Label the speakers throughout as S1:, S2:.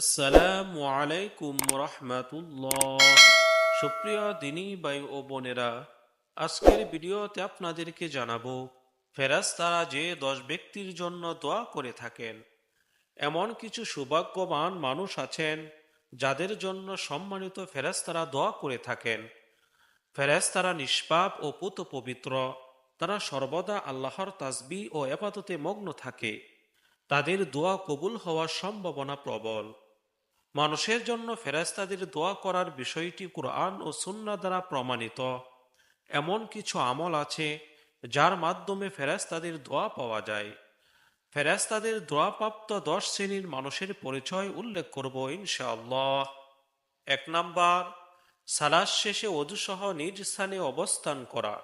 S1: আসসালামু আলাইকুম রহমাতুল্লাহ। সুপ্রিয় দিনী ভাই ও বোনেরা, আজকের ভিডিওতে আপনাদেরকে জানাব, ফেরাস্তারা যে দশ ব্যক্তির জন্য দোয়া করে থাকেন, এমন কিছু সৌভাগ্যবান মানুষ আছেন যাদের জন্য সম্মানিত ফেরাস্তারা দোয়া করে থাকেন। ফেরেস্তারা নিষ্পাপ ও পুত পবিত্র, তারা সর্বদা আল্লাহর তাসবি ও এবাদতে মগ্ন থাকে। তাদের দোয়া কবুল হওয়ার সম্ভাবনা প্রবল। মানুষের জন্য ফেরাস্তাদের দোয়া করার বিষয়টি কুরআন ও সুন্না দ্বারা প্রমাণিত। এমন কিছু আমল আছে যার মাধ্যমে ফেরাস্তাদের দোয়া পাওয়া যায়। ফেরেস্তাদের দোয়াপ্রাপ্ত দশ শ্রেণির মানুষের পরিচয় উল্লেখ করব ইনশাআল্লাহ। এক নাম্বার, সালাদ শেষে অজুসহ নিজ স্থানে অবস্থান করা।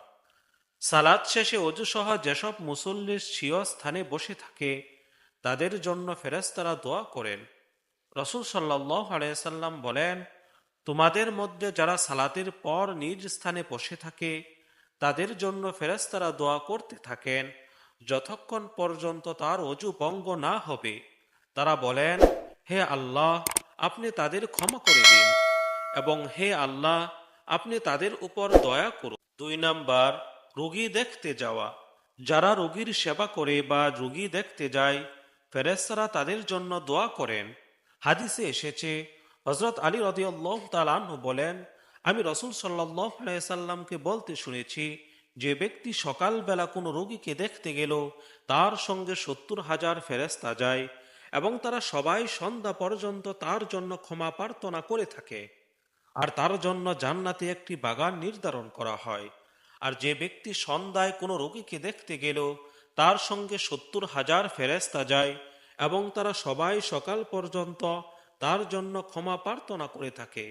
S1: সালাদ শেষে অজুসহ যেসব মুসল্লির স্বীয় স্থানে বসে থাকে, তাদের জন্য ফেরাস্তারা দোয়া করেন। রসুল সাল্লাহ আলাইসাল্লাম বলেন, তোমাদের মধ্যে যারা সালাতের পর নিজ স্থানে বসে থাকে, তাদের জন্য ফেরেস্তারা দোয়া করতে থাকেন। যতক্ষণ পর্যন্ত তার অজু ভঙ্গ না হবে, তারা বলেন, হে আল্লাহ, আপনি তাদের ক্ষমা করে দিন এবং হে আল্লাহ, আপনি তাদের উপর দয়া করুন। দুই নাম্বার, রোগী দেখতে যাওয়া। যারা রোগীর সেবা করে বা রোগী দেখতে যায় ফেরেস্তারা তাদের জন্য দোয়া করেন। হাদিসে এসেছে হজরত আলী রদিয়াল্লাহ তালানহু বলেন, আমি রসুল সাল্লাহ সাল্লামকে বলতে শুনেছি, যে ব্যক্তি সকালবেলা কোনো রোগীকে দেখতে গেল, তার সঙ্গে সত্তর হাজার ফেরেস্তা যায় এবং তারা সবাই সন্ধ্যা পর্যন্ত তার জন্য ক্ষমা প্রার্থনা করে থাকে। আর তার জন্য জান্নাতে একটি বাগান নির্ধারণ করা হয়। আর যে ব্যক্তি সন্ধ্যায় কোনো রোগীকে দেখতে গেল, তার সঙ্গে সত্তর হাজার ফেরেস্তা যায় এবং তারা সবাই সকাল পর্যন্ত তার জন্য ক্ষমা প্রার্থনা করে থাকে।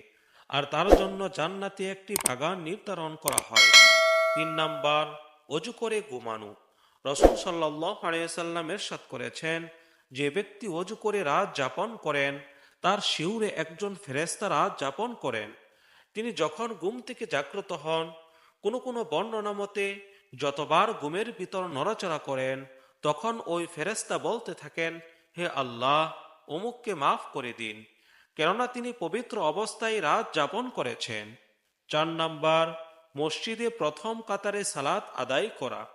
S1: আর তার জন্য জান্নাতে একটি বাগান নির্ধারণ করা হয়। তিন নাম্বার, অজু করে ঘুমানো। রসুল সাল্লাহ আলিয়াল্লাম এরশাদ করেছেন, যে ব্যক্তি অজু করে রাত যাপন করেন, তার শিউরে একজন ফেরেস্তা রাত যাপন করেন। তিনি যখন ঘুম থেকে জাগ্রত হন, কোনো কোনো বর্ণনা মতে যতবার ঘুমের ভিতর নড়াচড়া করেন, তখন ওই ফেরেস্তা বলতে থাকেন হে আল্লাহ, অমুককে মাফ করে দিন, কেননা তিনি পবিত্র অবস্থায় রাত যাপন করেছেন। চার নাম্বার, মসজিদে প্রথম কাতারে সালাত আদায় করা।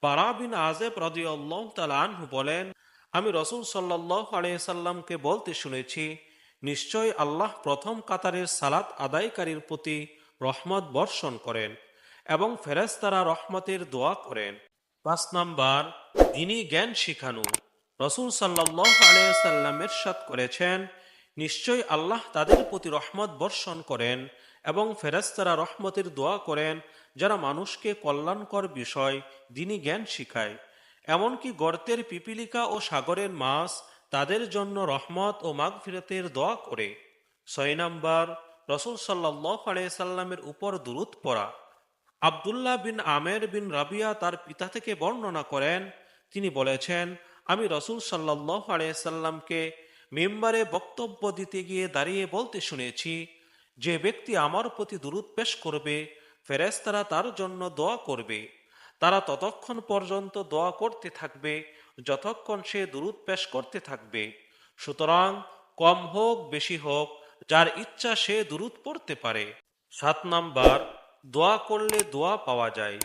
S1: পারা বিন আজেব রদিয়াল্লাহ তালানহু বলেন, আমি রসুল সাল্লাহ আলিয়াল্লামকে বলতে শুনেছি, নিশ্চয় আল্লাহ প্রথম কাতারের সালাত আদায়কারীর প্রতি রহমত বর্ষণ করেন এবং ফেরেস্তারা রহমতের দোয়া করেন। পাঁচ নাম্বার, দিনী জ্ঞান শিখানো। রসুল সাল্লাহ আলিয়াল্লাম এরশাদ করেছেন নিশ্চয় আল্লাহ তাদের প্রতি রহমত বর্ষণ করেন এবং ফেরেস্তারা রহমতের দোয়া করেন যারা মানুষকে কল্যাণকর বিষয় দিনী জ্ঞান শিখায়। এমনকি গর্তের পিপিলিকা ও সাগরের মাছ তাদের জন্য রহমত ও মাগফিরতের দোয়া করে। ছয় নম্বর, রসুল সাল্লাহ আলিয়াল্লামের উপর দূরত পড়া। আবদুল্লাহ বিন আমের বিন রাবিয়া তার পিতা থেকে বর্ণনা করেন, তিনি বলেছেন আমি রসুল সাল্লাহ আলিয়াল্লামকে মেম্বারে বক্তব্য দিতে গিয়ে দাঁড়িয়ে বলতে শুনেছি, যে ব্যক্তি আমার প্রতি দূরত পেশ করবে ফেরেস্তারা তার জন্য দোয়া করবে। তারা ততক্ষণ পর্যন্ত দোয়া করতে থাকবে, যতক্ষণ সে দূরত পেশ করতে থাকবে। সুতরাং কম হোক, বেশি হোক, যার ইচ্ছা সে দূরত পড়তে পারে। সাত নাম্বার, দোয়া করলে দোয়া পাওয়া যায়।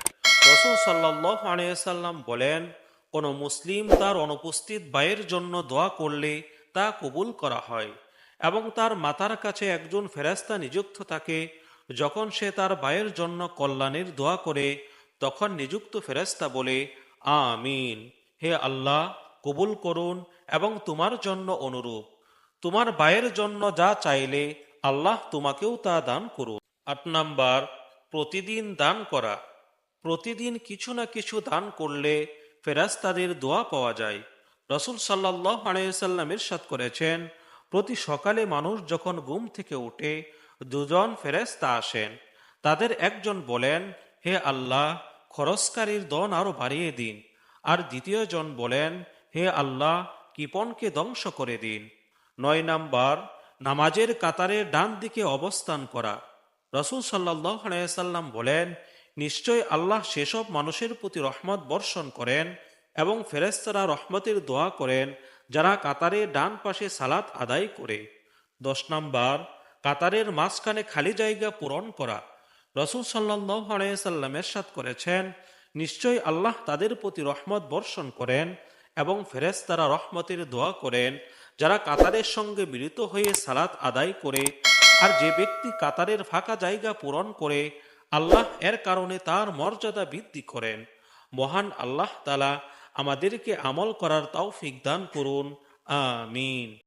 S1: রসুল সাল্লাহ আলিয়াল্লাম বলেন কোনো মুসলিম তার অনুপস্থিত ভাইয়ের জন্য দোয়া করলে তা কবুল করা হয় এবং তার মাতার কাছে একজন ফেরাস্তা নিযুক্ত থাকে। যখন সে তার ভাইয়ের জন্য কল্যাণের দোয়া করে, তখন নিযুক্ত ফেরাস্তা বলে, আমিন। হে আল্লাহ, কবুল করুন এবং তোমার জন্য অনুরূপ। তোমার ভাইয়ের জন্য যা চাইলে আল্লাহ তোমাকেও তা দান করুন। আট নাম্বার, প্রতিদিন দান করা। প্রতিদিন কিছু না কিছু দান করলে ফেরাস্তাদের দোয়া পাওয়া যায়। রসুল সাল্লাহ আলাইসাল্লাম ইরশাদ করেছেন, প্রতি সকালে মানুষ যখন ঘুম থেকে উঠে দুজন ফেরেস্তা আসেন। তাদের একজন বলেন, হে আল্লাহ, খরচকারীর দন আরও বাড়িয়ে দিন। আর দ্বিতীয় জন বলেন, হে আল্লাহ, কিপনকে ধ্বংস করে দিন। নয় নাম্বার, নামাজের কাতারের ডান দিকে অবস্থান করা। রসুল সাল্লাহ আলাইসাল্লাম বলেন নিশ্চয় আল্লাহ সেসব মানুষের প্রতি রহমত বর্ষণ করেন এবং ফেরেস্তারা রহমতের দোয়া করেন যারা কাতারে ডান পাশে সালাত আদায় করে। দশ নাম্বার, কাতারের মাঝখানে খালি জায়গা পূরণ করা। রসুল আলাইসাল্লাম এরশাদ করেছেন নিশ্চয়ই আল্লাহ তাদের প্রতি রহমত বর্ষণ করেন এবং ফেরেশতারা রহমতের দোয়া করেন যারা কাতারের সঙ্গে মিলিত হয়ে সালাত আদায় করে। আর যে ব্যক্তি কাতারের ফাঁকা জায়গা পূরণ করে আল্লাহ এর কারণে তার মর্যাদা বৃদ্ধি করেন। মহান আল্লাহ তালা আমাদেরকে আমল করার তৌফিক দান করুন। আমিন।